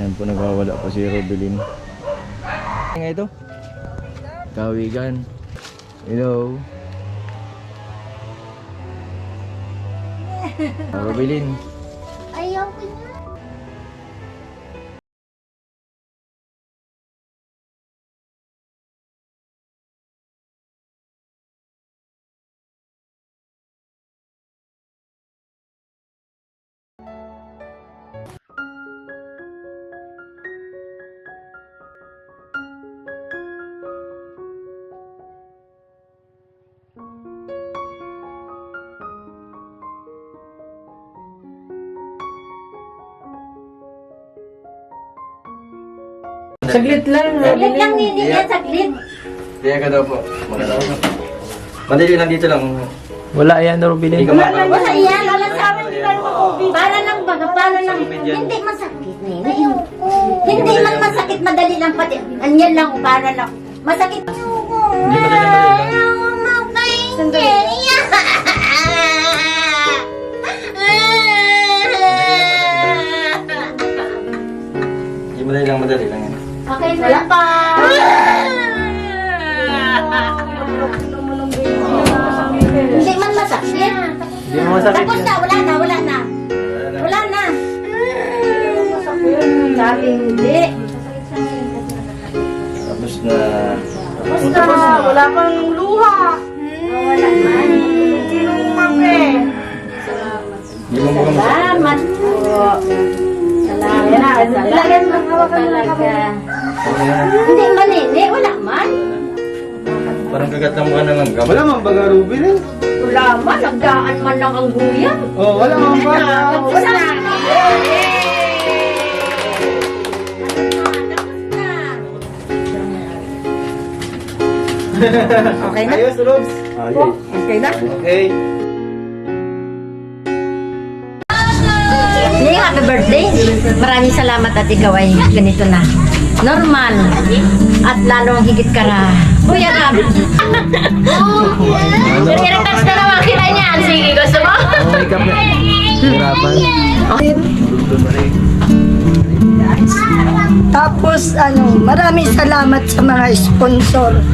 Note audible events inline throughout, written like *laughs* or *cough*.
Yan po nagwawala po si Robelin. Nga ito? Kawigan. Hello. *laughs* Ah, Saglit lang. Saglit lang, Nini. Yan, saglit. Kaya ka daw po. Maganda ko. Madali lang dito lang. Wala yan, Rubilin. Hindi makakalawa. Wala yan. Wala sa amin. Di ba Para lang baga, para lang. Hindi masakit, Nini. Hindi man masakit, madali lang pati. Anyan lang, para lang. Masakit. Hindi madali madali lang. Hindi madali lang, madali lang Okay na pa. Hindi man masakit. Hindi mo masakit Tapos na, wala na, wala na. Wala na. Sabi hindi. Tapos na... Basta, wala pang luha. Wala man. Hindi mo mukhang masakit. Salamat po. Salamat. Talagang hawakan talaga. Okay na. Hindi man hindi, wala man. Parang kagat na mukha na lang. Wala man baga Rubilin. Wala man, nagdaan man lang ang guyan. Oh, wala man baga. Tapos na. Okay na? Ayos, Rubs. Okay na? Okay. Happy birthday. Maraming salamat at ikaw ay ganito na. Normal. At lalong higit ka na. Kuya Rab. Nire-touch na naman kita niyan. Sige, gusto mo? Make up na. Hirapan. Tapos ano, maraming salamat sa mga sponsor.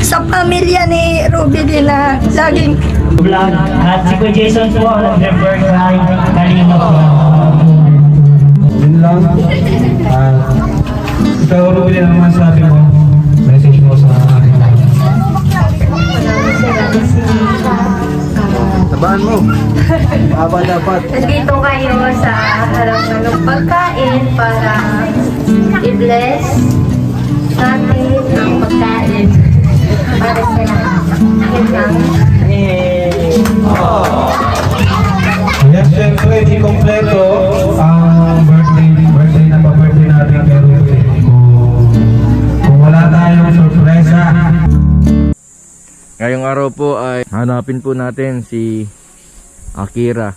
Sa pamilya ni Ruby na laging vlog. At si Kuya Jason po, nag-refer kay Kalino po. Lang. Ah, ikaw, Rubilin, ano man sabi mo? Message mo sa akin. Tabahan mo. Baba dapat. Nandito kayo sa harap ng pagkain para i-bless natin ang pagkain para sa lahat. Yun lang. Yes, syempre, di kompleto ang araw po ay hanapin po natin si Akira.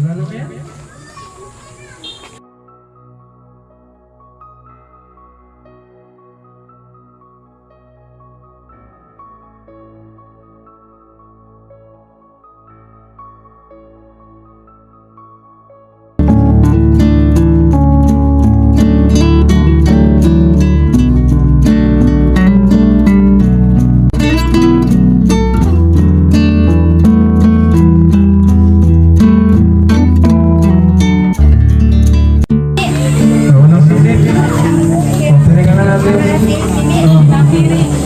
Gimana ya? Really?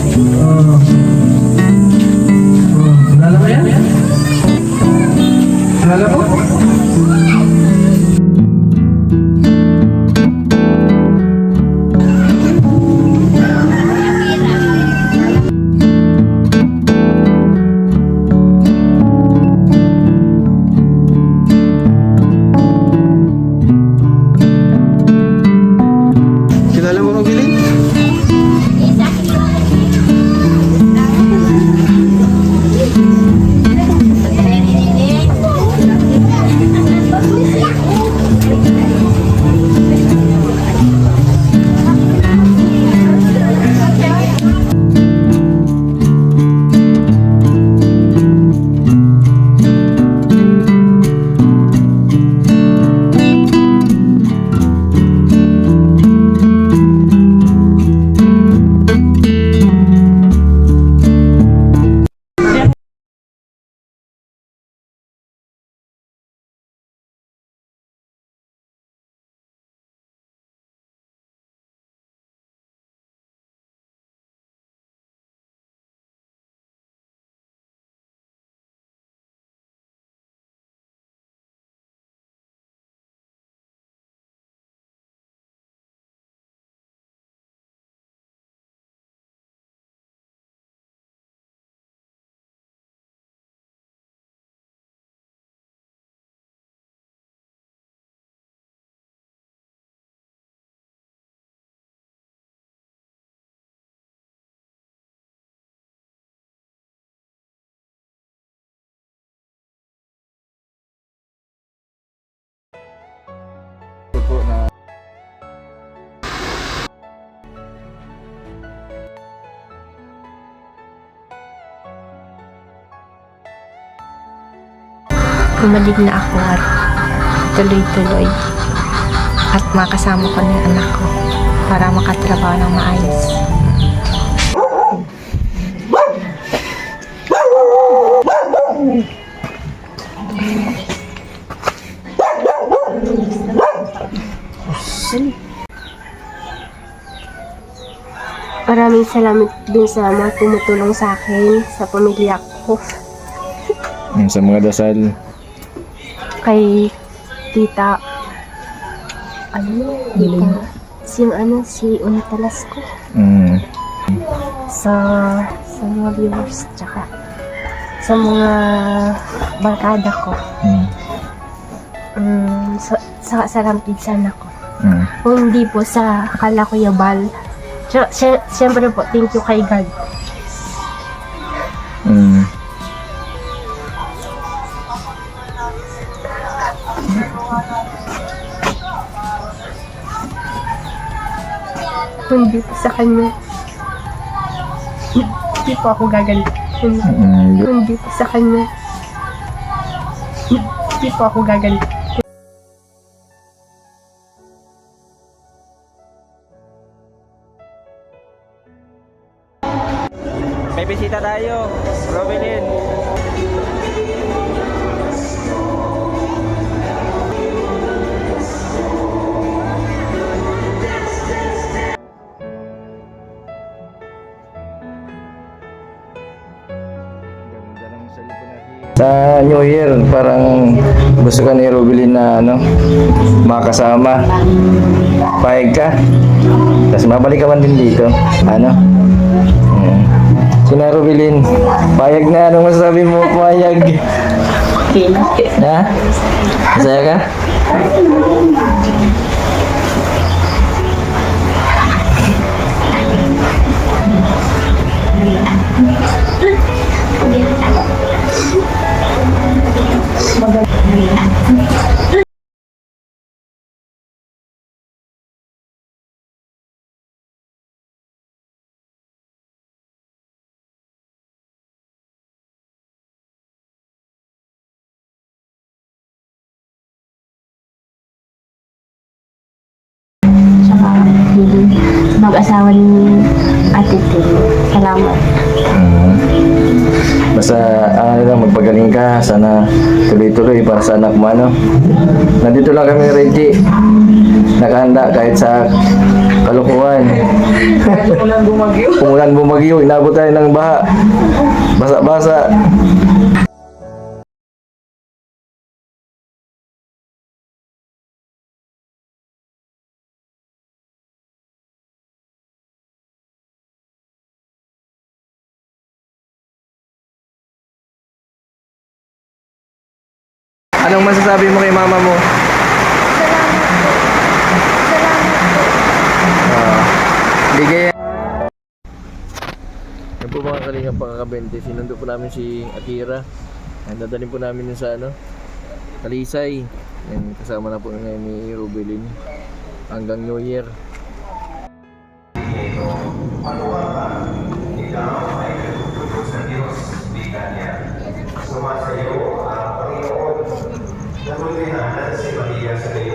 Humalig na ako at tuloy-tuloy at makasama ko na yung anak ko para makatrabaho ng maayos. Maraming salamat din sa mga tumutulong sa akin, sa pamilya ko, Sa mga dasal. Kay tita, ano, tita, si ano, si Unitalas ko, Mm. sa, sa mga viewers, tsaka sa mga barkada ko, Mm. um, sa, sa, sa rampidsan ako. Mm. Kung hindi po sa akala ko yabal, syempre po, thank you kay God. Sa kanya, hindi po ako gaganti. Mm. kung hindi po sa kanya, hindi po ako gaganti. May bisita tayo. New Year, parang gusto ka ni Rubilin na ano, makasama. Payag ka. Tapos mabalik ka man din dito. Ano? Hmm. Sina Rubilin, payag na. Anong masasabi mo, payag? *laughs* Ha? Masaya ka? Mag-asawa ni Ate Tin. Salamat. Hmm. Basta ano lang, magpagaling ka. Sana tuloy-tuloy para sa anak mo. Ano? Nandito lang kami, Reggie. Nakahanda kahit sa kalukuhan. Umulan bumagyo. Umulan bumagyo. Inabot tayo ng baha. Basa-basa. Anong masasabi mo kay mama mo? Ah, bigay yan po mga kalingang pangkakabente. Sinundo po namin si Akira. Yan, dadalhin po namin yun sa ano, Talisay. Yan, kasama na po ngayon ni Rubelin. Hanggang New Year.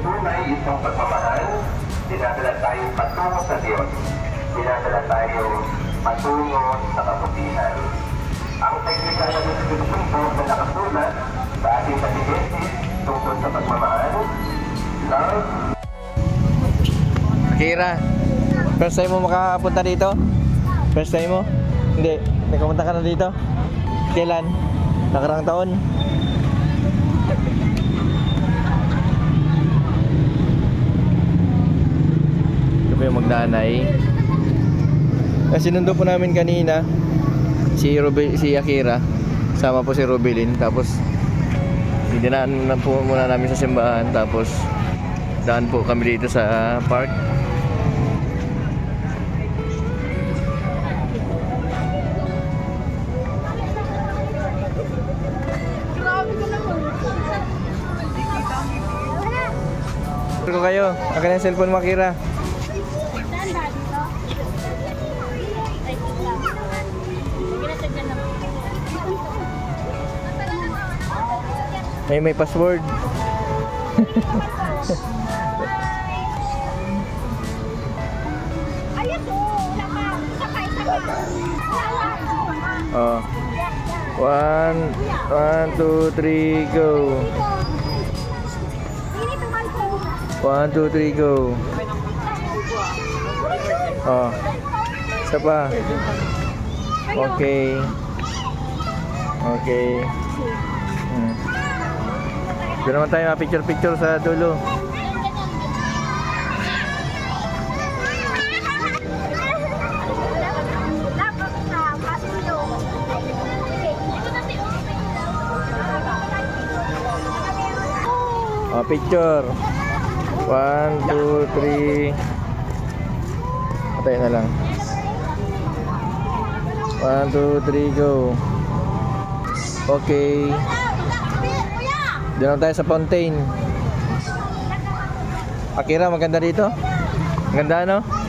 tunay itong dinadala tayong patungo sa Diyos. Dinadala tayong patungo sa kabutihan. Ang teknika ng Espiritu Santo na nakasulat sa ating kategesis tungkol sa pagmamahal, love, Akira, first time mo makapunta dito? First time mo? Hindi, nakapunta ka na dito? Kailan? Nakarang taon? Ito po yung magdanay. Kasi sinundo po namin kanina. si Ruby, si Akira. Sama po si Rubilin. Tapos, dinaan na po muna namin sa simbahan. Tapos, daan po kami dito sa park. Ko kayo. Akin ang cellphone mo, Akira. May may password. *laughs* Oh. One, one, two, three, go. One, two, three, go. Oh. Isa pa. Okay. Okay. Hmm. Doon naman tayo picture-picture sa dulo. Oh, picture. One, two, three. Patay na lang. One, two, three, go. Okay. Diyan lang tayo sa fountain. Akira, maganda dito. Maganda, no?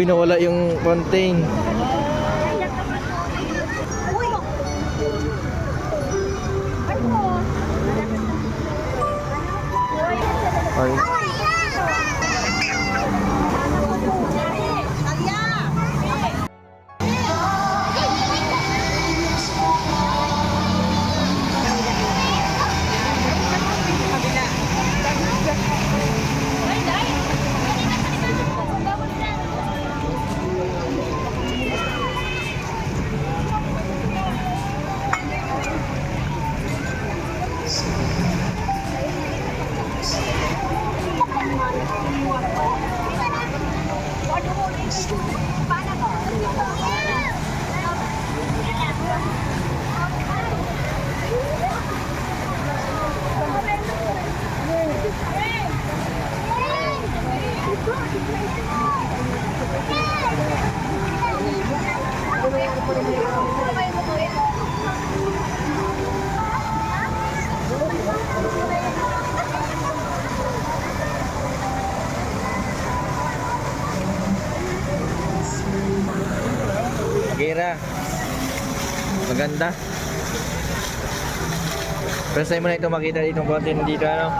Uy, nawala yung fountain. Ay. Maganda. First time mo na ito makita ditong content dito ano.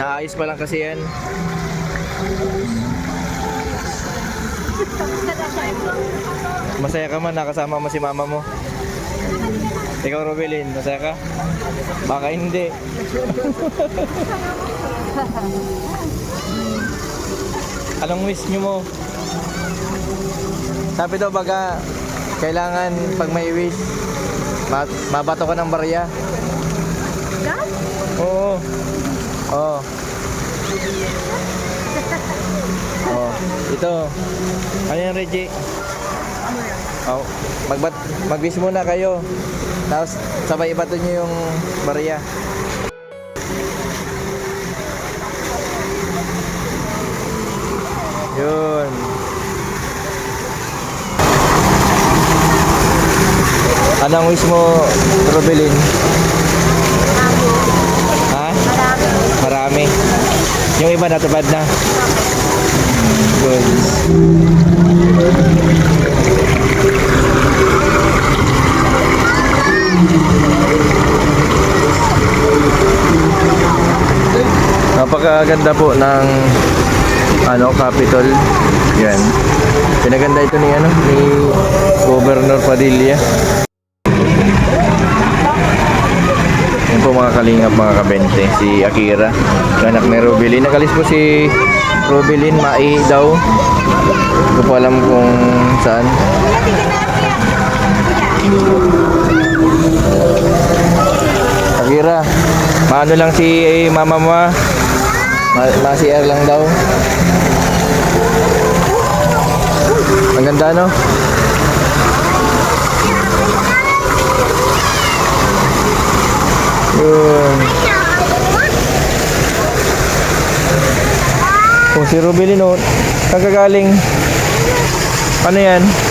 Naayos pa lang kasi yan. Masaya ka man nakasama mo si mama mo. Ikaw Robelin, masaya ka? Baka hindi. *laughs* Anong wish nyo mo? Sabi daw baga kailangan pag may wish ma- mabato ka ng barya. Oo. Oo. *laughs* Oh, ito. Ano yan, Reggie? Oh, magbat mag-wish muna kayo. Tapos sabay ibato niyo yung barya. Yun. Anong wish mo, Robelin? Ha? Marami. Yung iba natupad na. Good. Napakaganda po ng ano Capitol. Yan. Pinaganda ito ni ano ni Governor Padilla. Mga kalingap mga kabente, si Akira, anak ni Rubilin. Nakalis po si Rubilin, Mai daw. Hindi ko alam kung saan. Akira, maano lang si mama mo ah. Ma, ma CR lang daw. Ang ganda no? Yun. Oh, si Rubilin oh. Kagagaling. Ano yan?